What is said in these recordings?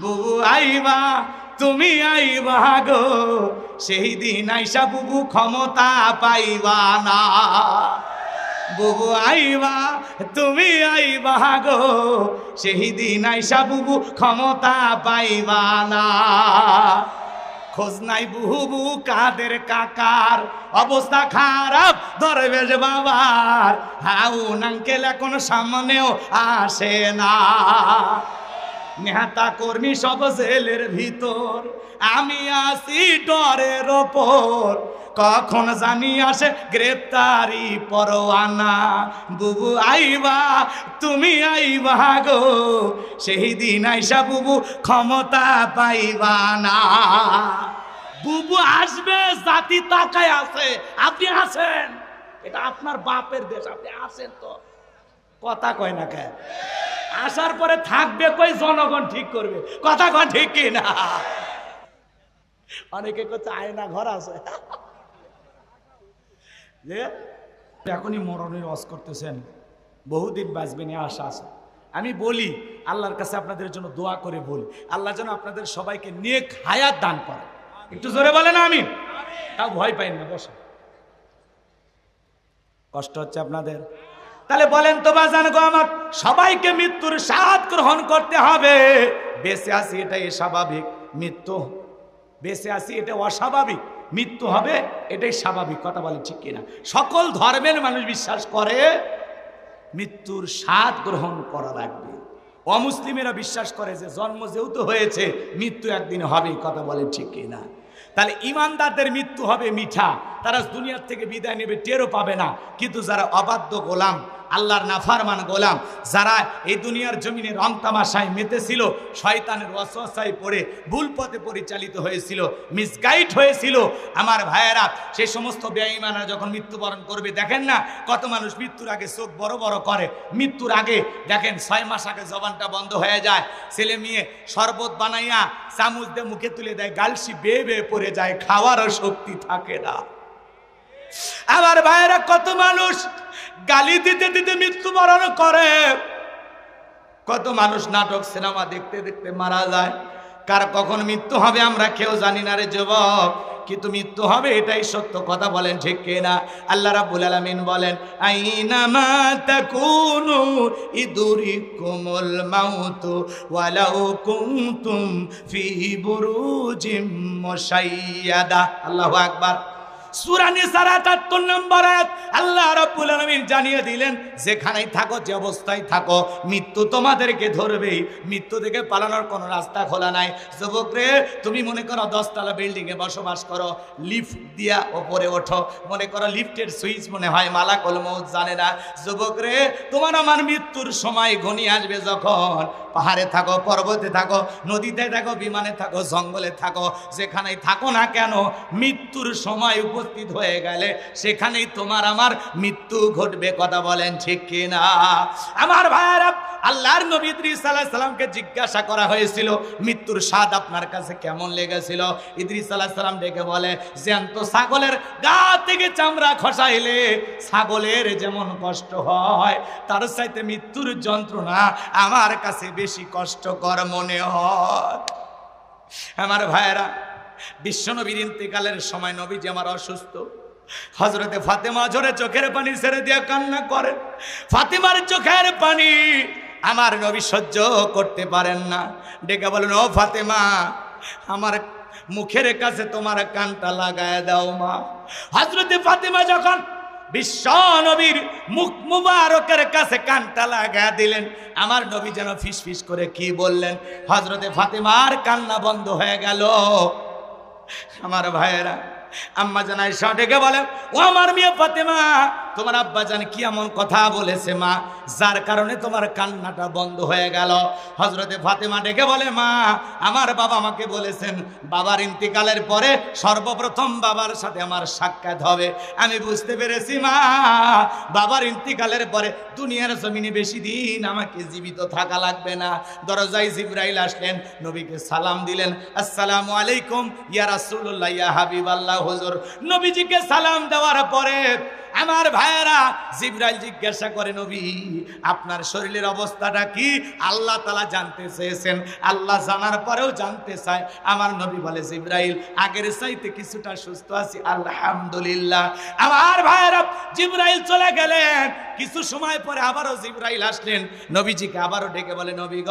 বুবু আইবা, তুমি আইবা গো, সেই দিন আইসা বুবু ক্ষমতা পাইবা না। বুবু আইবা, তুমি আইবা গো, সেই দিন আইসা বুবু ক্ষমতা পাইবা না। খোঁজ নাই বুবু কাদের কাকার, অবস্থা খারাপ ধরবেশ বাবার। হাউন আঙ্কেল এখন সামনেও আসে না। নেহাতা কর্মী সব জেলের ভিতর। আমি আসি ডরের ওপর। কখন জানি আসে গ্রেপ্তারি পরোয়ানা। বুবু আইবা, তুমি আইবা গো। সেই দিন আইসা বুবু ক্ষমতা পাইবা না। বুবু আসবে, জাতি তাকায় আছে। আপনি আছেন? এটা আপনার বাপের দেশ, আপনি আছেন তো। কথা কয় না কে আসার পরে থাকবে কই, জনগণ ঠিক করবে। কথা কয় ঠিক কি না অনেকে করছে আয়না ঘর আছে। যে এখনই মরণের রস করতেছেন, বহুদিন বাঁচবেন আশা আছে। আমি বলি, আল্লাহর কাছে আপনাদের জন্য দোয়া করে বলি, আল্লাহ যেন আপনাদের সবাইকে নেক হায়াত দান করে একটু জোরে বলেন আমি তাও ভয় পাইন না বসে কষ্ট হচ্ছে আপনাদের? তাহলে বলেন তো বাজান গো আমার, সবাইকে মৃত্যুর স্বাদ গ্রহণ করতে হবে। বেঁচে আছি এটাই স্বাভাবিক, মৃত্যু। বেঁচে আছি এটা অস্বাভাবিক, মৃত্যু হবে এটাই স্বাভাবিক, কথা বলে ঠিক কিনা? সকল ধর্মের মানুষ বিশ্বাস করে, মৃত্যুর স্বাদ গ্রহণ করা লাগবে। অমুসলিমেরা বিশ্বাস করে যে জন্ম যেহেতু হয়েছে, মৃত্যু একদিন হবে কথা বলে ঠিক কিনা? তাহলে ইমানদারদের মৃত্যু হবে মিঠা, তারা দুনিয়ার থেকে বিদায় নেবে, টেরও পাবে না। কিন্তু যারা অবাধ্য গোলাম আল্লাহর নাফারমান গোলাম, যারা এই দুনিয়ার জমিনে রং তামাশায় মেতেছিল, শয়তানের অসহায় পড়ে ভুল পথে পরিচালিত হয়েছিল মিসগাইড হয়েছিল। আমার ভাইয়েরা সেই সমস্ত বেঈমানরা যখন মৃত্যুবরণ করবে, দেখেন না কত মানুষ মৃত্যুর আগে চোখ বড় বড় করে। মৃত্যুর আগে দেখেন ছয় মাস আগে জবানটা বন্ধ হয়ে যায়। ছেলে মেয়ে শরবত বানাইয়া চামচ দিয়ে মুখে তুলে দেয়, গালসি বেয়ে বেয়ে পড়ে যায়, খাওয়ারও শক্তি থাকে না। আমার ভাইয়েরা, কত মানুষ গালি দিতে দিতে মৃত্যুবরণ করে। কত মানুষ নাটক, সিনেমা দেখতে দেখতে মারা যায়। কার কখন মৃত্যু হবে আমরা কেউ জানি না রে যুবক। কিন্তু মৃত্যু হবে এটাই সত্য কথা বলেন ঠিক কিনা? আল্লাহ রাব্বুল আলামিন বলেন আইনামা তাকুনু ইদুরিকুমুল মাউতু ওয়ালাউ কুনতুম ফি বুরুজিম মুশাইয়াদা। আল্লাহু আকবার। সূরা নিসার 78 নম্বর আল্লাহ জানিয়ে দিলেন থাকো, যে অবস্থায় থাকো, মৃত্যু তোমাদেরকে ধরবেই। মৃত্যু পালানোর কোনো রাস্তা খোলা নাই। তুমি মনে করো দশতলা বসবাস করো। লিফট দিয়া ওপরে ওঠো। মনে করো লিফটের সুইচ মনে হয় মালাকল মৌত জানে না। যুবক রে তোমার আমার মৃত্যুর সময় ঘনিয়ে আসবে যখন। পাহাড়ে থাকো, পর্বতে থাকো, নদীতে থাকো, বিমানে থাকো, জঙ্গলে থাকো। যেখানেই থাকো না কেন, মৃত্যুর সময় উপস্থিত হয়ে গেলে সেখানেই তোমার আমার মৃত্যু ঘটবে, কথা বলেন ঠিক কিনা? আমার ভাইয়ারা, আল্লাহর নবী ইদ্রিস আলাইহিস সালামকে জিজ্ঞাসা করা হয়েছিল, মৃত্যুর স্বাদ আপনার কাছে কেমন লেগেছিল? ইদ্রিস আলাইহিস সালাম ডেকে বলে, জ্যান্ত ছাগলের গা থেকে চামড়া খসাইলে ছাগলের যেমন কষ্ট হয়, তার চাইতে মৃত্যুর যন্ত্রণা আমার কাছে বেশি কষ্টকর মনে হয়। আমার ভাইয়েরা বিশ্বনবীর ইন্তেকালের সময় নবীজি আমার অসুস্থ। হজরতে ফাতেমা ঝরে চোখের পানি ছেড়ে দিয়ে কান্না করে ফাতেমার চোখের পানি আমার নবী সহ্য করতে পারেন না। ডেকে বলেন, ও ফাতেমা, আমার মুখের কাছে তোমার কানটা লাগায় দাও মা। হজরতে ফাতেমা যখন বিশ্ব নবীর মুখ মুবারকের কাছে কানটা লাগা দিলেন, আমার নবী যেন ফিস ফিস করে কি বললেন? হজরতে ফাতেমার কান্না বন্ধ হয়ে গেল। আমার ভাইয়েরা আম্মা জানাই সঠিকে বলে ও আমার মেয়ে ফাতেমা তোমার আব্বা জান কি এমন কথা বলেছে মা? যার কারণে তোমার কান্নাটা বন্ধ হয়ে গেল। হজরতে ফাতেমা ডেকে বলে, মা, আমার বাবা আমাকে বলেছেন, বাবার ইন্তিকালের পরে সর্বপ্রথম বাবার সাথে আমার সাক্ষাৎ হবে। আমি বুঝতে পেরেছি, মা, বাবার ইন্তিকালের পরে দুনিয়ার জমিনে বেশি দিন আমাকে জীবিত থাকা লাগবে না। দরজায় জিব্রাইল আসলেন, নবীকে সালাম দিলেন, আসসালামু আলাইকুম, ইয়া রাসূলুল্লাহ, ইয়া হাবিবাল্লাহ হুজুর। নবীজিকে সালাম দেওয়ার পরে আমার ভাইয়েরা জিব্রাইল জিজ্ঞাসা করে, নবী, আপনার শরীরের অবস্থাটা কি? আল্লাহ তালা জানতে চেয়েছেন। আল্লাহ জানার পরেও জানতে চায়। আমার নবী বলে, জিব্রাইল, আগের চাইতে কিছুটা সুস্থ আছি, আলহামদুলিল্লাহ। আমার ভাইয়েরা, জিব্রাইল চলে গেলেন। কিছু সময় পরে আবারও জিব্রাইল আসলেন। নবীজিকে আবারও ডেকে বলে, নবী গ,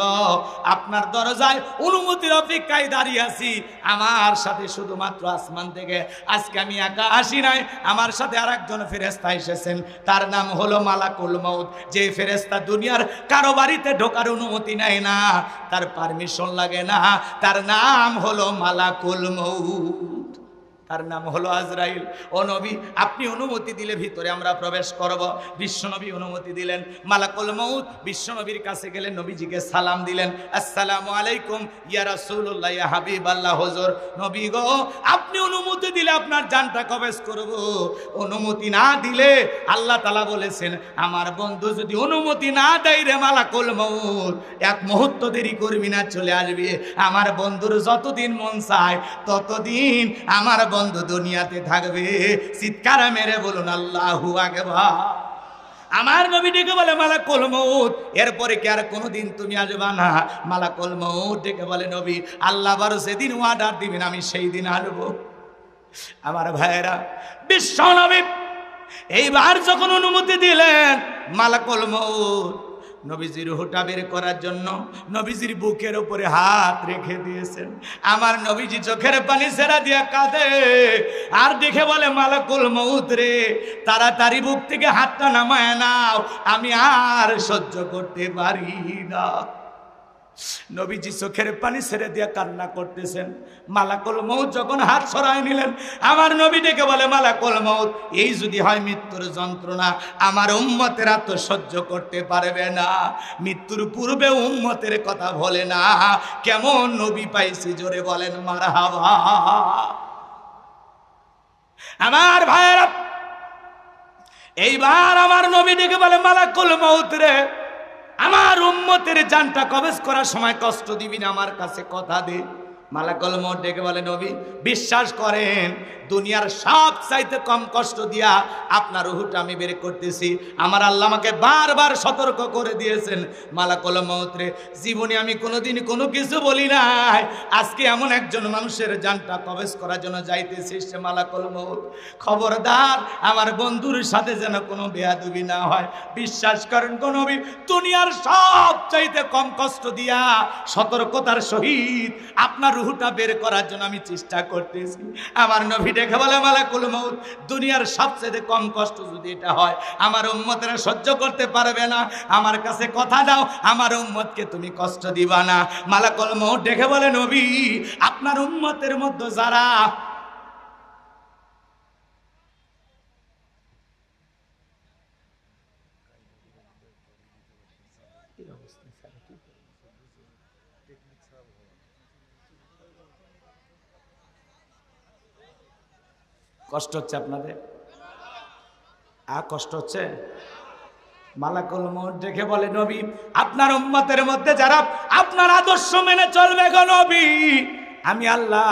আপনার দরজায় অনুমতির অপেক্ষায় দাঁড়িয়ে আছি। আমার সাথে শুধুমাত্র আসমান থেকে, আজকে আমি একা আসি নাই। আমার সাথে আর একজন ফেরেস্তা এসেছেন। তার নাম হলো মালাকুল মৌত যে ফেরেস্তা দুনিয়ার কারও বাড়িতে ঢোকার অনুমতি নেয় না, তার পারমিশন লাগে না। তার নাম হলো মালাকুল মৌত তার নাম হলো আজরাইল। ও নবী, আপনি অনুমতি দিলে ভিতরে আমরা প্রবেশ করব। বিশ্বনবী অনুমতি দিলেন। মালাকুল মৌত বিশ্বনবীর কাছে গেলেন নবীজিকে সালাম দিলেন। আসসালামু আলাইকুম, ইয়া রাসূলুল্লাহ হাবিব আল্লাহ হুজুর। নবী গো, আপনি অনুমতি দিলে আপনার জানটা কবেজ করব। অনুমতি না দিলে আল্লাহ তালা বলেছেন, আমার বন্ধু যদি অনুমতি না দেয় রে মালাকুল মৌত এক মুহূর্ত দেরি করবি না, চলে আসবি। আমার বন্ধুর যতদিন মন চায়, ততদিন আমার বন্ধু দুনিয়াতে থাকবে। চিৎকার মেরে বলুন, আল্লাহু আকবার। আমার নবী ডেকে বলে মালা মৌত এরপরে কি আর কোনোদিন তুমি আসবা না? মালা মৌত ডেকে বলে, নবী, আল্লাহ বারো সেদিন ওয়ার্ডার দিবেন, আমি সেই দিন আসব। আমার ভাইয়েরা, বিশ্ব নবী, এইবার যখন অনুমতি দিলেন, মালাকুল মৌত নবীজির হুটা বের করার জন্য নবীজির বুকের উপরে হাত রেখে দিয়েছেন। আমার নবীজি চোখের পানি সেরা দিয়া কাঁদে। আর দেখে বলে, মালাকুল মৌত রে, তাড়াতাড়ি বুক থেকে হাতটা নামায় নাও। আমি আর সহ্য করতে পারি না। নবীজি চোখের পানি ছেড়ে দিয়ে কান্না করতেছেন। মালাকুল মৌত যখন হাত সরাই নিলেন, আমার নবী ডেকে বলে, মালাকুল মৌত এই যদি হয় মৃত্যুর যন্ত্রণা, আমার উম্মতেরা তো সহ্য করতে পারবে না। মৃত্যুর পূর্বে উম্মতের কথা বলে না। কেমন নবী পাইছি জোরে বলেন মারা আমার ভাইয়েরা, এইবার আমার নবী ডেকে বলে, মালাকুল মৌত রে আমার উম্মতের জানটা কবেজ করার সময় কষ্ট দিবি না আমার কাছে কথা দে। মালাকল মোট ডেকে বলে, নবী, বিশ্বাস করেন, দুনিয়ার সব চাইতে কম কষ্ট দিয়া আপনার রুহুটা আমি বের করতেছি। আমার আল্লাহ আমাকে বারবার সতর্ক করে দিয়েছেন, মালাকল মৌত্রে জীবনে আমি কোনোদিন কোনো কিছু বলি নাই। আজকে এমন একজন মানুষের যানটা কবেজ করার জন্য যাইতেছি সে মালাকল মৌত খবরদার, আমার বন্ধুর সাথে যেন কোনো বেয়াদুবি না হয়। বিশ্বাস করেন কোন নবী, দুনিয়ার সব চাইতে কম কষ্ট দিয়া সতর্কতার সহিত আপনার রুহুটা বের করার জন্য আমি চেষ্টা করতেছি। আমার নবী দেখে বলে, মালাকুল মৌত দুনিয়ার সবচেয়ে কম কষ্ট যদি এটা হয়, আমার উম্মতেরা সহ্য করতে পারবে না। আমার কাছে কথা দাও, আমার উম্মতকে তুমি কষ্ট দিবা না। মালাকুল মৌত দেখে বলে, নবী, আপনার উম্মতের মধ্যে যারা কষ্ট হচ্ছে আপনাদের? আর কষ্ট হচ্ছে? মালাকুল মোট দেখে বলে, নবী, আপনার উম্মতের মধ্যে যারা আপনার আদর্শ মেনে চলবে গো নবী, আমি আল্লাহ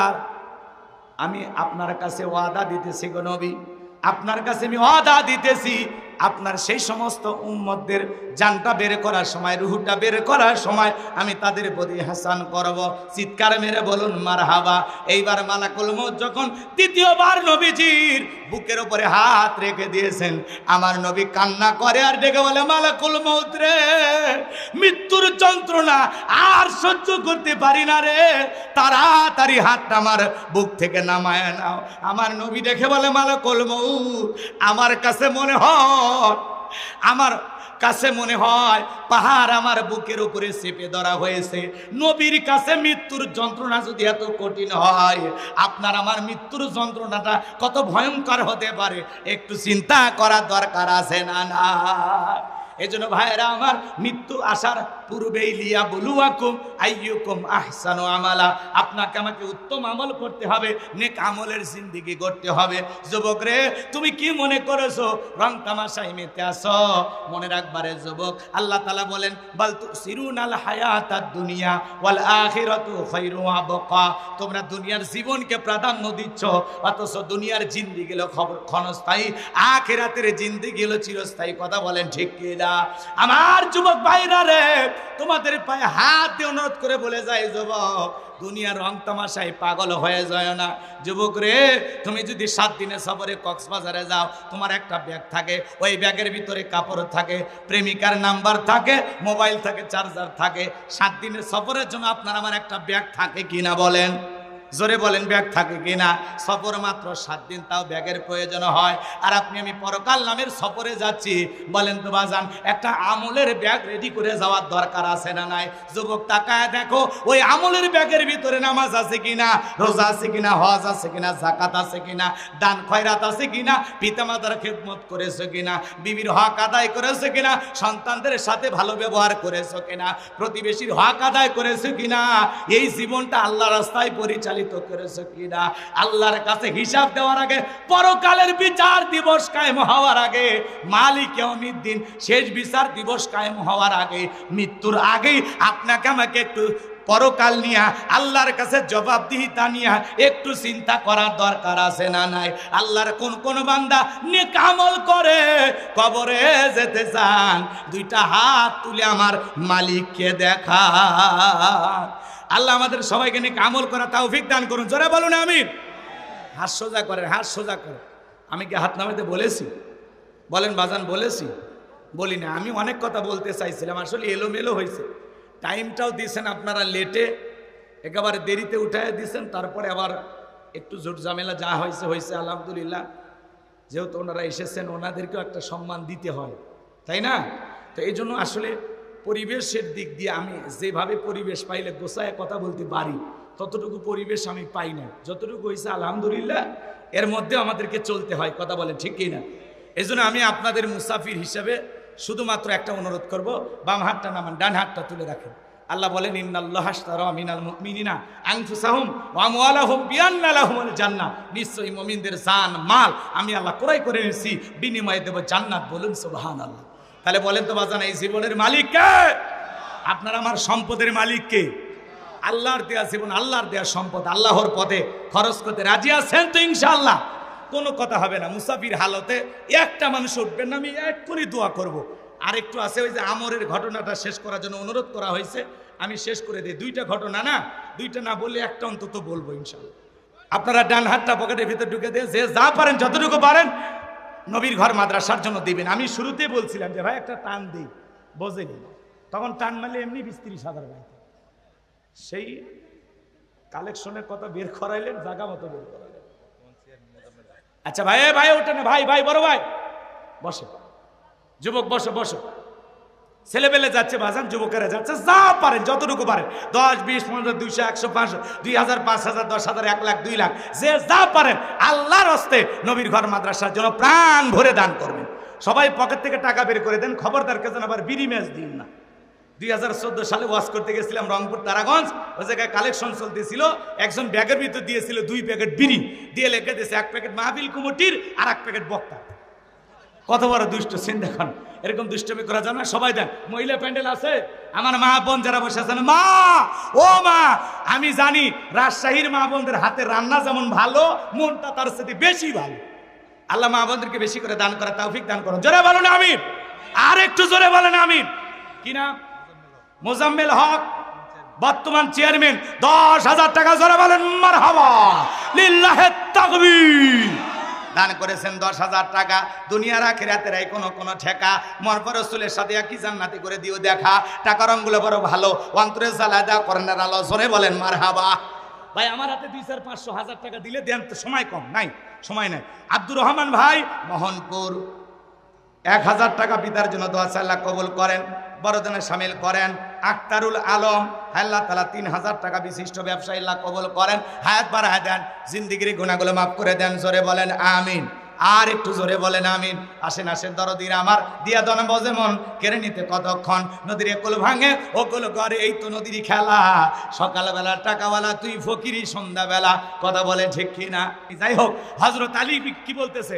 আমি আপনার কাছে ওয়াদা দিতেছি গো নবী। আপনার কাছে আমি ওয়াদা দিতেছি আপনার সেই সমস্ত উম্মতদের জানটা বের করার সময়, রুহুটা বের করার সময় আমি তাদের প্রতি হাসান করব। চিৎকার মেরে বলুন মার হাবা এইবার মালাকুল মৌত যখন দ্বিতীয়বার নবীজির বুকের উপরে হাত রেখে দিয়েছেন, আমার নবী কান্না করে আর ডেকে বলে, মালাকুল মৌত রে, মৃত্যুর যন্ত্রণা আর সহ্য করতে পারি না রে। তাড়াতাড়ি হাতটা আমার বুক থেকে নামায় নাও। আমার নবী দেখে বলে, মালাকুল মৌত আমার কাছে মনে হয় আমার কাছে মনে হয় পাহাড় আমার বুকের উপরে চেপে ধরা হয়েছে। নবীর কাছে মৃত্যুর যন্ত্রণা যদি এত কঠিন হয়, আপনার আমার মৃত্যুর যন্ত্রণাটা কত ভয়ঙ্কর হতে পারে, একটু চিন্তা করার দরকার আছে না না? এই জন্য ভাইয়েরা আমার মৃত্যু আসার পূর্বেই লিয়া বলুয়াকুম, আইয়ুকুম আহসানু আমালা। আপনাকে আমাকে উত্তম আমল করতে হবে, নেক আমলের জিন্দিগি করতে হবে। যুবক রে, তুমি কি মনে করেছ? রং তামাশাই মেতে আসো মনে রাখবারে যুবক, আল্লাহ তালা বলেন, বল তু সিরুন আল হায়াত দুনিয়া ওয়াল আখিরাতু খায়রু আবকা। তোমরা দুনিয়ার জীবনকে প্রাধান্য দিচ্ছ, অথচ দুনিয়ার জিন্দিগি হলো খবর ক্ষণস্থায়ী। আখিরাতের জিন্দিগি হলো চিরস্থায়ী। কথা বলেন ঠিক কি না আমার যুবক ভাইরা রে, তোমাদের পায়ে হাত দিয়ে অনুরোধ করে বলে যায়, যুবক, দুনিয়ার রং তামাশায় পাগল হয়ে যায় না। যুবক রে, তুমি যদি সাত দিনে সফরে কক্সবাজারে যাও, তোমার একটা ব্যাগ থাকে, ওই ব্যাগের ভিতরে কাপড় থাকে, প্রেমিকার নাম্বার থাকে, মোবাইল থাকে, চার্জার থাকে। সাত দিনের সফরের জন্য আপনার আমার একটা ব্যাগ থাকে কিনা বলেন। জোরে বলেন, ব্যাগ থাকে কিনা? সফর মাত্র সাত দিন, তাও ব্যাগের প্রয়োজন হয়। আর আপনি, আমি পরকাল নামের সফরে যাচ্ছি। বলেন তো বাজান, একটা আমলের ব্যাগ রেডি করে যাওয়ার দরকার আছে না নাই? যুবক, তাকায় দেখো, ওই আমলের ব্যাগের ভিতরে নামাজ আছে কিনা? রোজা আছে কিনা? হজ আছে কিনা? জাকাত আছে কিনা? দান, খয়রাত আছে কিনা? পিতামাতার খেদমত করেছ কিনা? বিবির হক আদায় করেছ কিনা? সন্তানদের সাথে ভালো ব্যবহার করেছ কিনা? প্রতিবেশীর হক আদায় করেছ কিনা? এই জীবনটা আল্লাহ রাস্তায় পরিচালিত করেছ কিনা? আল্লাহর কাছে হিসাব দেওয়ার আগে পরকালের বিচার দিবস কায়েম হওয়ার আগে, মালিক দিন শেষ বিচার দিবস কায়েম হওয়ার আগে, মৃত্যুর আগেই আপনাকে আমাকে একটু পরকাল নিয়া, আল্লাহর কাছে জবাবদিহিতা নিয়া একটু চিন্তা করার দরকার আছে না নাই? আল্লাহর কোন কোন বান্দা নেকামল করে, কবরে যেতে চান, দুইটা হাত তুলে আমার মালিককে দেখা আল্লাহ আমাদের সবাইকে নিয়ে আমল করা তৌফিক দান করুন। জোরে বলুন আমি হাত সোজা করে, হাত সোজা করে। আমি কি হাত নামাতে বলেছি? বলেন, বাজান, বলেছি। বলি না, আমি অনেক কথা বলতে চাইছিলাম, আসলে এলোমেলো হয়েছে। টাইমটাও দিয়েছেন আপনারা লেটে, একেবারে দেরিতে উঠায় দিয়েছেন তারপরে আবার একটু জোট ঝামেলা যা হয়েছে হয়েছে, আলহামদুলিল্লাহ। যেহেতু ওনারা এসেছেন, ওনাদেরকেও একটা সম্মান দিতে হয়। তাই না? তো এই জন্য আসলে পরিবেশের দিক দিয়ে আমি যেভাবে পরিবেশ পাইলে গোসায় কথা বলতে পারি, ততটুকু পরিবেশ আমি পাই না যতটুকু হয়েছে আলহামদুলিল্লাহ, এর মধ্যে আমাদেরকে চলতে হয়, কথা বলে ঠিক কিনা? এই জন্য আমি আপনাদের মুসাফির হিসাবে শুধুমাত্র একটা অনুরোধ করব, বাম হাতটা নামান, ডান হাতটা তুলে রাখেন। আল্লাহ বলেন জান্নাহ। নিশ্চয়ই মমিনদের জান, মাল আমি আল্লাহ ক্রয় করে নিয়েছি বিনিময়ে দেব জান্নাত বলুন, সুবহানাল্লাহ। তাহলে বলেন তো বাজান, এই জীবনের মালিক কে? আপনার আমার সম্পদের মালিক কে? আল্লাহর দেয়া জীবন, আল্লাহর দেয়া সম্পদ, আল্লাহর পথে খরচ করতে রাজি আছেন তো ইনশাআল্লাহ? কোনো কথা হবে না, মুসাফির হালতে একটা মানুষ উঠবেন, আমি এক্ষুনি দোয়া করব। আর একটু আছে ওই যে আমরের ঘটনাটা শেষ করার জন্য অনুরোধ করা হয়েছে, আমি শেষ করে দিই। দুইটা ঘটনা না, দুইটা না বললে একটা অন্তত বলব ইনশাল্লাহ আপনারা ডান হাতটা পকেটের ভিতরে ঢুকে দিয়ে, যে যা পারেন, যতটুকু পারেন নবীর ঘর মাদ্রাসার জন্য দেবেন। আমি শুরুতে বলছিলাম যে, ভাই, একটা টান দিই। বোঝেনি তখন টান মারলে এমনি বিস্তিরি সাদার গাইতে সেই কালেকশনের কথা বের করাইলেন, জাগা মতো বের করাইলেন। আচ্ছা ভাই ভাই, ওটা না। ভাই ভাই, বড় ভাই, বসে। যুবক, বসে, বসো। ছেলেবেলে যাচ্ছে, বাজান যুবকেরা যাচ্ছে, যা পারেন, যতটুকু পারেন। দশ, বিশ, পনেরো, দুইশো, একশো, পাঁচশো, দুই হাজার, পাঁচ হাজার, দশ হাজার, এক লাখ, দুই লাখ। যে যা পারেন, আল্লাহর হস্তে নবীর ঘর, মাদ্রাসার জন্য প্রাণ ভরে দান করবেন। সবাই পকেট থেকে টাকা বের করে দেন খবরদার যেন আবার বিড়ি ম্যাচ দিন না। দুই হাজার চোদ্দ সালে ওয়াশ করতে গেছিলাম রংপুর, তারাগঞ্জ। ওই জায়গায় কালেকশন চলতেছিল, একজন ব্যাগের ভিতর দিয়েছিল দুই প্যাকেট বিড়ি। দিয়ে লেগে দিয়েছে, এক প্যাকেট মাহবিল কুমটির আর এক প্যাকেট বক্তা। কত বড় দুষ্ট সিন দেখুন। এরকম দুষ্টমি করা যায় না। সবাই দেন মহিলা প্যান্ডেল আছে? আমার মা বোন যারা বসে আছেন, মা, ও মা, আমি জানি রাজশাহীর মা বোনদের হাতে রান্না যেমন ভালো, মনটা তার সাথে বেশি ভালো। আল্লাহ মা বোনদেরকে বেশি করে দান করা তৌফিক দান করুন। জোরে বলেন আমি আর একটু জোরে বলেন আমি কি না মোজাম্মেল হক, বর্তমান চেয়ারম্যান। দশ হাজার টাকা, জোরে বলেন মার হাওয়া লিল্লাহে তাকবীর। দান করেছেন দশ হাজার টাকা। দুনিয়ার আখেরাতের এই কোনো কোনো ঠেকা। মরপর রসুলের সাথে একই জান্নাতি করে দিও দেখা। টাকা রঙগুলো বড় ভালো। অন্তরে জ্বালা দেওয়া করেনার আলো জোরে বলেন মার হাবা ভাই, আমার হাতে দুই চার পাঁচশো হাজার টাকা দিলে দেন তো, সময় কম। নাই, সময় নাই। আব্দুর রহমান ভাই, মোহনপুর। এক হাজার টাকা পিতার জন্য দোয়া সাল্লাহ কবুল করেন বড়জনে সামিল করেন। আক্তারুল আলম আল্লাহ তালা তিন হাজার টাকা বিশিষ্ট ব্যবসায়ী আল্লাহ কবল করেন। হায়াত বাড়ায় দেন, জিন্দিগির গুণাগুলো মাফ করে দেন, জোরে বলেন আমিন। আর একটু জোরে বলেন আমিন। আসেন আসেন, দরদির আমার, দিয়া দন বজে মন, কেড়ে নিতে কতক্ষণ? নদীর একুল ভাঙে ওকুল করে এই তো নদীর খেলা। সকালবেলা টাকাওয়ালা, তুই ফকিরি, সন্ধ্যাবেলা। কথা বলে ঠিক কি না যাই হোক হজরত আলী কি বলতেছে?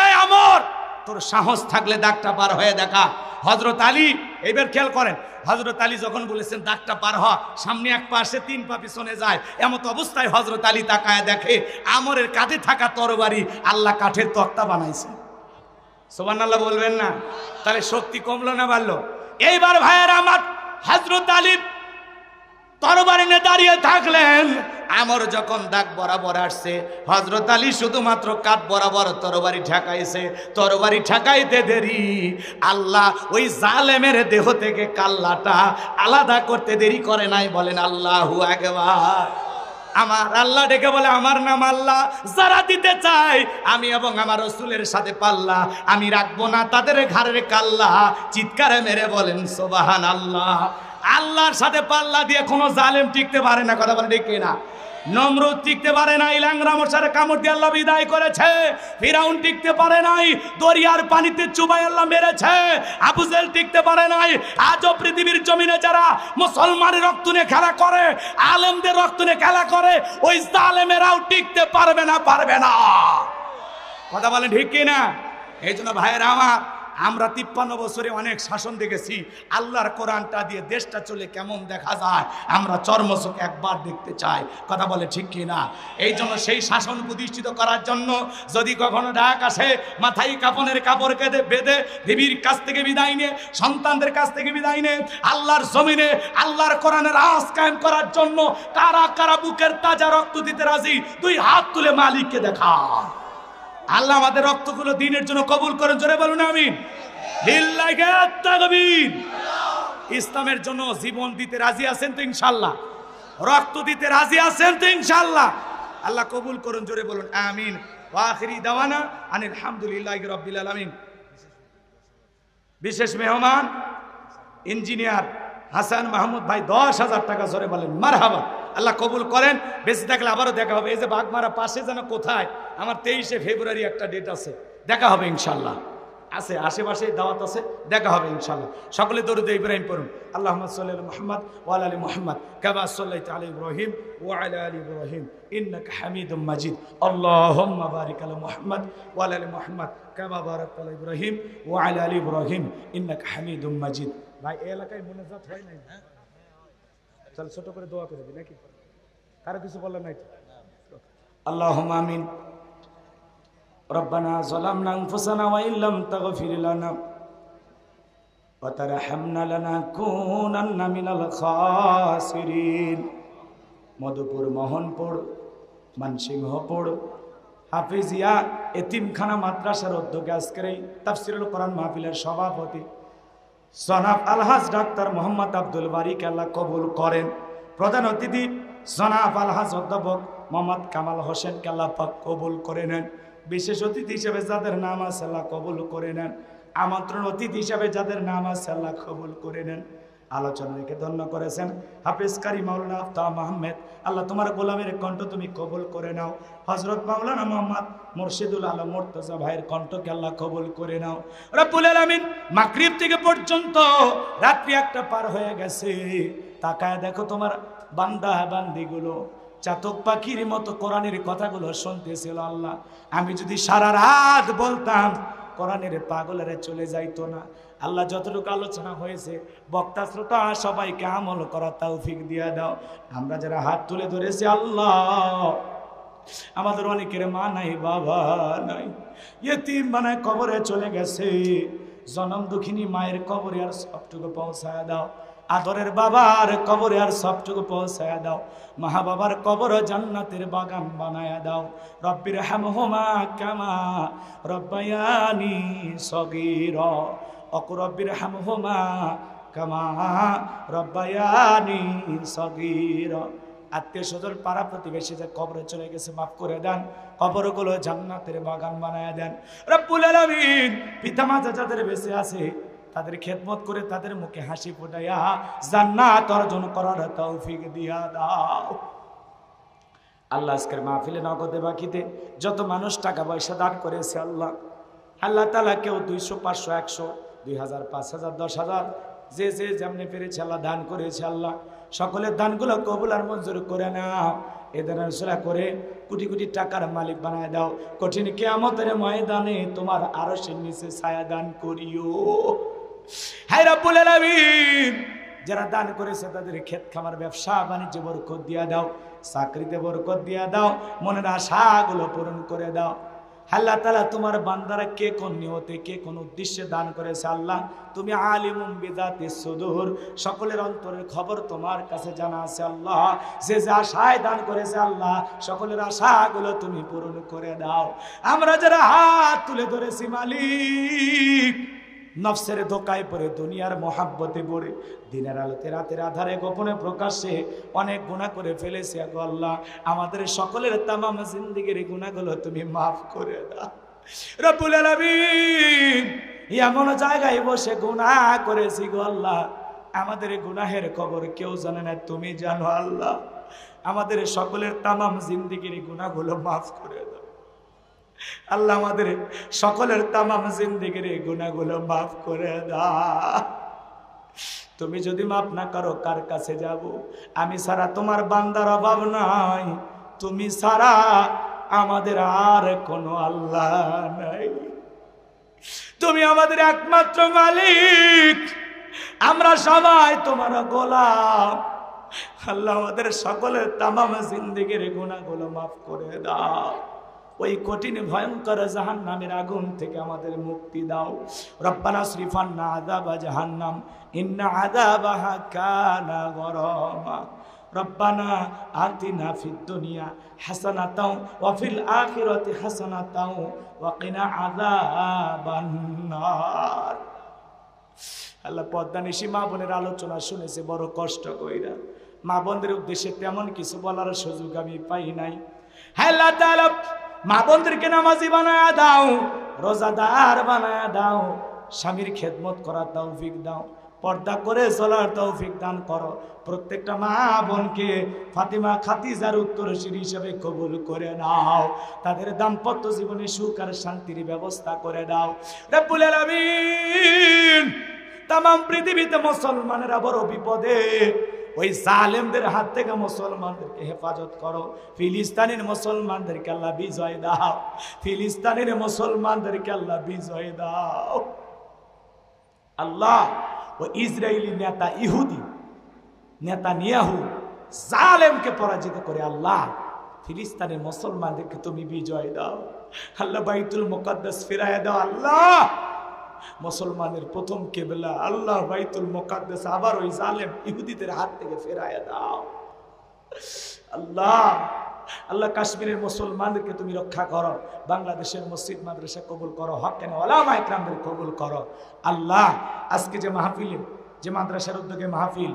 এই আমর! তোর সাহস থাকলে দাগটা পার হয়ে দেখা। হজরত আলী এবার খেয়াল করেন হজরত আলী যখন বলেছেন দাগটা পার হ, সামনে এক পাশে তিন পা পিছনে যায়। এমত অবস্থায় হজরত আলী তাকায় দেখে, আমরের কাঁধে থাকা তরবারি আল্লাহ কাঠের তক্তা বানাইছে। সোবান আল্লাহ বলবেন না? তাহলে শক্তি কমলো না বাড়লো? এইবার ভাইয়ের আমার হজরত আলী তরবারি নিয়ে দাঁড়িয়ে থাকলেন। আমর যখন দাগ বরাবর আসছে হজরত আলী শুধুমাত্র কাঠ বরাবর তরবারি ঠেকাইছে। তরবারি ঠেকাইতে দেরি। আল্লাহ ওই জালেমের দেহ থেকে কাল্লাটা আলাদা করতে দেরি করে নাই, বলেন আল্লাহু একবার আমার আল্লাহ ডেকে বলে, আমার নাম আল্লাহ, যারা দিতে চাই আমি এবং আমার রসুলের সাথে পাল্লা, আমি রাখব না তাদের ঘাড়ের কাল্লা। চিৎকারে মেরে বলেন সোবাহান আল্লাহ আল্লাহর সাথে পাল্লা দিয়ে কোনো জালেম টিকতে পারে না, কথা বলে ডেকে না নমরুদ টিকতে পারে নাই ল্যাংরা মশার কামড় দিয়ে আল্লাহ বিদায় করেছে। ফিরাউন টিকতে পারে নাই, দরিয়ার পানিতে চুবাই আল্লাহ মেরেছে। আবুজেল টিকতে পারে নাই, আজও পৃথিবীর জমিনে যারা মুসলমানের রক্ত নিয়ে খেলা করে, আলেমদের রক্ত নিয়ে খেলা করে, ওই জালেমেরাও টিকতে পারবে না পারবে না। কথা বলেন ঠিক কি না এই জন্য ভাইয়েরা আমার আমরা তিপ্পান্ন বছরে অনেক শাসন দেখেছি। আল্লাহর কোরআনটা দিয়ে দেশটা চলে কেমন দেখা যায়? আমরা চর্মচোখ একবার দেখতে চাই। কথা বলে ঠিক কি না এই জন্য সেই শাসন প্রতিষ্ঠিত করার জন্য যদি কখনো ডাক আসে, মাথায় কাপনের কাপড় কেঁদে বেঁধে দেবীর কাছ থেকে বিদায় নিয়ে, সন্তানদের কাছ থেকে বিদায় নিয়ে, আল্লাহর জমিনে আল্লাহর কোরআনের আজ কায়েম করার জন্য কারা কারা বুকের তাজা রক্ত দিতে রাজি? দুই হাত তুলে মালিককে দেখা আল্লাহ আমাদের রক্তগুলো দিনের জন্য কবুল করেন, জোরে বলুন আমি ইসলামের জন্য জীবন দিতে রাজি আছেন তো ইনশাল্লাহ রক্ত দিতে রাজি আছেন তো ইনশাল্লাহ আল্লাহ কবুল করুন, জোরে বলুন, আমিন। ওয়াখিরি দাওয়ানা আনিল হামদুলিল্লাহ রব্বিল আলামিন। বিশেষ মেহমান, ইঞ্জিনিয়ার হাসান মাহমুদ ভাই দশ হাজার টাকা জোরে বলেন, মারহাবা। আল্লাহ কবুল করেন বেশি থাকলে আবারও দেখা হবে। এই যে বাগমারা পাশে যেন কোথায়, আমার তেইশে ফেব্রুয়ারি একটা ডেট আছে। দেখা হবে ইনশাল্লাহ আছে, আশেপাশে দাওয়াত আছে, দেখা হবে ইনশাল্লাহ সকলে দরুদ ইব্রাহিম পড়ুন। আল্লাহ সাল্লাহ মোহাম্মদ ওয়াল আলী মোহাম্মদ কাবা সাল্লাহ আলী ইব্রাহিম ওয়াল আলী ইব্রাহিম, ইন্নাক হামিদুম মাজিদ। আল্লাহুম্মা আলা মুহাম্মদ ওয়াল আলী মুহাম্মদ, কামা বারাক আলা ইব্রাহিম ওয়াল আলী ইব্রাহিম, ইন্নাক হামিদুম মাজিদ। ভাই এই এলাকায় মোনাজাত হয় নাই চল ছোট করে দোয়া করে দিই নাকি কারো কিছু বলার নাই আল্লাহুম্মা আমিন ربنا ظلمنا انفسنا وان لم تغفر لنا وترحمنا لنكونن من الخاسرين মধুপুর মোহনপুর মানসিংহপুর হাফিজিয়া এতিমখানা মাদ্রাসার উদ্যোগে আজকের এই তাফসিরুল কোরআন মাহফিলের সভাপতি সনাব আলহাজ ডাক্তার মোহাম্মদ আব্দুল বারিক আল্লাহ কবুল করেন। প্রধান অতিথি সনাব আলহাজ অধ্যাপক মোহাম্মদ কামাল হোসেন আল্লাহ পাক কবুল করে নেন। বিশেষ অতিথি হিসেবে যাদের নাম আছে আল্লাহ কবুল করে নেন। আমন্ত্রণ অতিথি হিসেবে যাদের নাম আছে আল্লাহ কবুল করে নেন। আলোচনা রেখে ধন্য করেছেন। হাফিজ কারি মাওলানা আফতাব আহমেদ, আল্লাহ তোমার গোলামের কণ্ঠ তুমি কবুল করে নাও। হজরত মাওলানা মোহাম্মদ মুর্শিদুল আলম মোর্তজা ভাইয়ের কণ্ঠকে আল্লাহ কবুল করে নাও। রব্বুল আলামিন, মাগরিব থেকে পর্যন্ত রাত্রি একটা পার হয়ে গেছে। তাকায় দেখো তোমার বান্দা বান্দিগুলো, চাতক পাখির মতো কোরআনের কথাগুলো শুনতেছিল আল্লাহ। আমি যদি সারা রাত বলতাম, কোরআনের পাগলেরা চলে যাইতো না। আল্লাহ যতটুকু আলোচনা হয়েছে, বক্তা, শ্রোতা, সবাইকে আমল করা তৌফিক দিয়ে দাও। আমরা যারা হাত তুলে ধরেছি, আল্লাহ, আমাদের অনেকের মা নাই, বাবা নাই, ইয়েতিম মানে কবরে চলে গেছে। জনম দুঃখিনী মায়ের কবরে আর সবটুকু পৌঁছায় দাও। আদরের বাবার কবরে আর সবটুকু পৌঁছায় দাও। মা বাবার কবর জান্নাতের বাগান বানায় দাও। রব্বির হামহুমা কামা রব্বায়ানি সগীর। অকুরব্বির হামহুমা কামা রব্বায়ানি সগীর। আত্মীয় স্বজন, পাড়া প্রতিবেশী যে কবরে চলে গেছে, মাফ করে দেন। কবর কবরগুলো জান্নাতের বাগান বানায় দেন। রব্বুল আলামিন পিতামাতা যাদের বেঁচে আছে, তাদের খেদমত করে তাদের মুখে হাসি ফোটাইয়া জান্নাত অর্জন করার তৌফিক দিয়া দাও। আল্লাহ আজকের মাহফিলে নগদে বাকিতে যত মানুষ টাকা পয়সা দান করেছে আল্লাহ আল্লাহ তালা কেউ দুইশো, পাঁচশো, একশো দুই হাজার, পাঁচ হাজার, দশ হাজার। যে যে যেমনি পেরেছে আল্লাহ, দান করেছে আল্লাহ। সকলের দানগুলো কবুল আর মঞ্জুর করে নাও। এদের সেরা করে কোটি কোটি টাকার মালিক বানায় দাও। কঠিন কেয়ামতের ময়দানে তোমার আরও নিচে ছায়া দান করিও। হ্যাঁ রাব্বুল যারা দান করেছে তাদের ক্ষেত খামার, ব্যবসা, বাণিজ্য বরকত দিয়া দাও। চাকরিতে বরকত দিয়া দাও। মনের আশাগুলো পূরণ করে দাও। আল্লাহ তালা তোমার বান্দারা কে কোন নিয়তে, কে কোন উদ্দেশ্যে দান করেছে আল্লাহ? তুমি আলিমুম বেদাতে সুদূর। সকলের অন্তরের খবর তোমার কাছে জানা আছে আল্লাহ। যে যে আশায় দান করেছে আল্লাহ, সকলের আশাগুলো তুমি পূরণ করে দাও। আমরা যারা হাত তুলে ধরেছি মালিক নফসের ধোকায় পড়ে, দুনিয়ার মহাব্বতে পড়ে দিনের আলোতে রাতের আধারে গোপনে প্রকাশ্যে অনেক গুণা করে ফেলেছে আল্লাহ। আমাদের সকলের তামাম জিন্দিগির গুণাগুলো তুমি মাফ করে দাও। এমন জায়গায় বসে গুনাহ করেছি গো আল্লাহ। আমাদের গুনাহের খবর কেউ জানে না, তুমি জানো আল্লাহ। আমাদের সকলের তামাম জিন্দিগির গুণাগুলো মাফ করে দাও। আল্লাহ আমাদের সকলের তামাম জিন্দিগির গুণাগুলো মাফ করে দাও তুমি যদি মাফ না করো, কার কাছে যাব? আমি সারা তোমার বান্দার অভাব নাই। তুমি সারা আমাদের আর কোনো আল্লাহ নাই। তুমি আমাদের একমাত্র মালিক। আমরা সবাই তোমার গোলাম। আল্লাহ আমাদের সকলের তামাম জিন্দিগির গুণাগুলো মাফ করে দাও। ওই কঠিন ভয়ঙ্কর জাহান নামের আগুন থেকে আমাদের মুক্তি দাও। রব্বানা শ্রীফান না আদাবা জাহান্নাম, ইন্না আদাবাহা কানা গরমা। রব্বানা আতিনা ফিদ দুনিয়া হাসানাতাও, ওয়া ফিল আখিরাতি হাসানাতাও, ওয়া কিনা আযাবান নার আল্লাহ পদ্মা নিশি মা বোনের আলোচনা শুনেছে, বড় কষ্ট কইরা। মা বোনদের উদ্দেশ্যে তেমন কিছু বলার সুযোগ আমি পাই নাই। হ্যাঁ আল্লাহ মা বোনদেরকে নামাজি বানায় দাও, রোজাদার বানায় দাও, স্বামীর খেদমত করার তৌফিক দাও, পর্দা করে চলার তৌফিক দান করো। প্রত্যেকটা মা বোনকে ফাতিমা, খাতিজার উত্তরসূরি হিসেবে কবুল করে নাও। তাদের দাম্পত্য জীবনে সুখ আর শান্তির ব্যবস্থা করে দাও রব্বুল তাম পৃথিবীতে মুসলমানেরা বড় বিপদে ওই জালেমদের হাত থেকে মুসলমানদেরকে হেফাজত করো। ফিলিস্তানের মুসলমানদেরকে আল্লাহ বিজয় দাও। ফিলিস্তানের মুসলমানদেরকে আল্লাহ বিজয় দাও। আল্লাহ ও ইসরায়েলি নেতা ইহুদি, নেতা নিয়াহু, জালেমকে পরাজিত করে আল্লাহ, ফিলিস্তানের মুসলমানদেরকে তুমি বিজয় দাও। আল্লাহ বাইতুল মুকদ্দাস ফিরায় দাও। আল্লাহ! মুসলমানের প্রথম কেবলা আল্লাহ বাইতুল মোকাদ্দেস, আবার ওই জালেম ইহুদিদের হাত থেকে ফেরায় দাও। আল্লাহ আল্লাহ কাশ্মীরের মুসলমানদেরকে তুমি রক্ষা করো, বাংলাদেশের মসজিদ, মাদ্রাসা কবুল করো হকেন ওলামা ইকরামদের কবুল করো। আল্লাহ, আজকে যে মাহফিলে, যে মাদ্রাসার উদ্যোগে মাহফিল,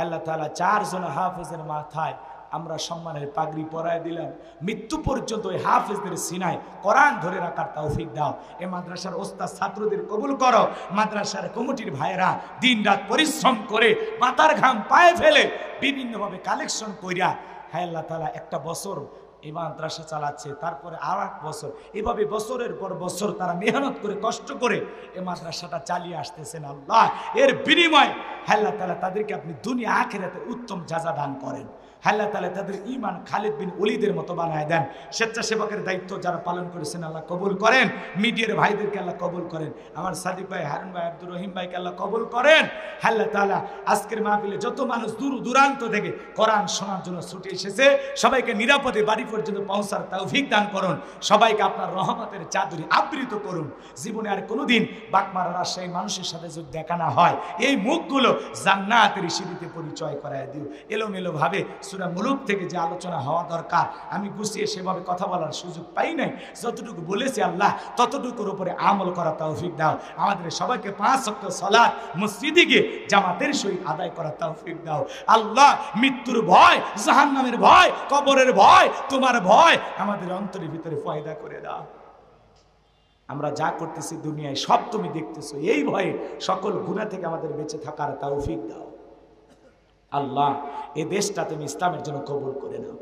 আল্লাহ তালা চারজন হাফেজের মাথায় আমরা সম্মানের পাগড়ি পরায় দিলাম। মৃত্যু পর্যন্ত ওই হাফেজদের সিনায় কোরআন ধরে রাখার তৌফিক দাও। এ মাদ্রাসার ওস্তাদ ছাত্রদের কবুল করো। মাদ্রাসার কমিটির ভাইয়েরা দিন রাত পরিশ্রম করে মাথার ঘাম পায়ে ফেলে বিভিন্নভাবে কালেকশন কইরা হ্যাঁ আল্লাহ তালা একটা বছর এই মাদ্রাসা চালাচ্ছে, তারপরে আর এক বছর। এভাবে বছরের পর বছর তারা মেহনত করে, কষ্ট করে এই মাদ্রাসাটা চালিয়ে আসতেছেন আল্লাহ। এর বিনিময় আল্লাহ তালা তাদেরকে আপনি দুনিয়া আখেরাতে উত্তম যাজা দান করেন। আল্লাহ তালা তাদের ইমান খালিদ বিন অলিদের মতো বানায় দেন। স্বেচ্ছাসেবকের দায়িত্ব যারা পালন করেছেন, আল্লাহ কবুল করেন। মিডিয়ার ভাইদেরকে আল্লাহ কবুল করেন। আমার সাদিক ভাই, হারুন ভাই, আব্দুর রহিম ভাইকে আল্লাহ কবুল করেন। আল্লাহ তালা, আজকের মাহফিলে যত মানুষ দূর দূরান্ত থেকে কোরআন শোনার জন্য ছুটে এসেছে, সবাইকে নিরাপদে বাড়ি পর্যন্ত পৌঁছার তৌফিক দান করুন। সবাইকে আপনার রহমতের চাদরি আবৃত করুন। জীবনে আর কোনোদিন বাকমার রাজশাহী মানুষের সাথে যদি দেখা না হয়, এই মুখগুলো জান্নাতের সিঁড়িতে পরিচয় করায় দিও। এলোমেলো ভাবে সুরা মুলুক থেকে যে আলোচনা হওয়া দরকার, আমি গুছিয়ে সেভাবে কথা বলার সুযোগ পাই নাই। যতটুকু বলেছি আল্লাহ, ততটুকুর উপরে আমল করা তৌফিক দাও। আমাদের সবাইকে পাঁচ শক্ত সলাদ মসজিদে গিয়ে জামাতের সহিত আদায় করা তৌফিক দাও। আল্লাহ, মৃত্যুর ভয়, জাহান্নামের ভয়, কবরের ভয়, তোমার ভয় আমাদের অন্তরের ভিতরে ফয়দা করে দাও। আমরা যা করতেছি দুনিয়ায় সব তুমি দেখতেছো, এই ভয়ে সকল গুণা থেকে আমাদের বেঁচে থাকার তৌফিক দাও। আল্লাহ, এ দেশটা তুমি ইসলামের জন্য কবুল করে নাও।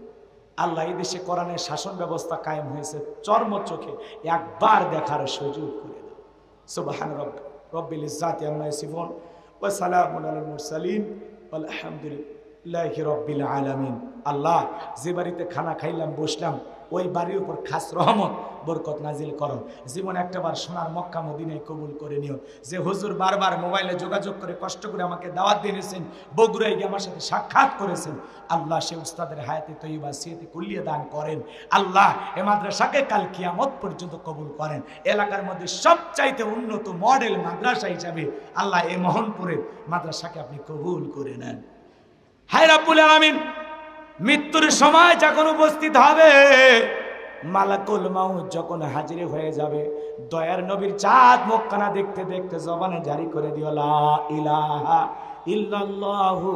আল্লাহ, এই দেশে কোরআনের শাসন ব্যবস্থা কায়েম হয়েছে, চর্ম চোখে একবার দেখার সুযোগ করে দাও। সুবাহান রব, রব্বিল ইজাত আম্মা ও আলাল মুরসালিন আলহামদুলিল্লাহি রব্বিল আলামিন। আল্লাহ, যে বাড়িতে খানা খাইলাম, বসলাম ওই বাড়ির উপর খাস রহমত, বরকত নাজিল করো। জীবন একটাবার সোনার মক্কা মদিনায় কবুল করে নিও। যে হুজুর বারবার মোবাইলে যোগাযোগ করে কষ্ট করে আমাকে দাওয়াত দিয়েছেন, বগুড়ায় গিয়ে আমার সাথে সাক্ষাৎ করেছেন, আল্লাহ সে উস্তাদের হায়াতে তৈবা সিয়েতে কুলিয়ে দান করেন। আল্লাহ এ মাদ্রাসাকে কাল কিয়ামত পর্যন্ত কবুল করেন। এলাকার মধ্যে সবচাইতে উন্নত মডেল মাদ্রাসা হিসাবে আল্লাহ এ মোহনপুরের মাদ্রাসাকে আপনি কবুল করে নেন। হায় রাব্বুল আলামিন! মৃত্যুর সময় যখন উপস্থিত হবে, মালাকুল মাউ যখন হাজির হয়ে যাবে, দয়ার নবীর চাঁদ মুখখানা দেখতে দেখতে জবানে জারি করে দিও, লা ইলাহা ইল্লাল্লাহু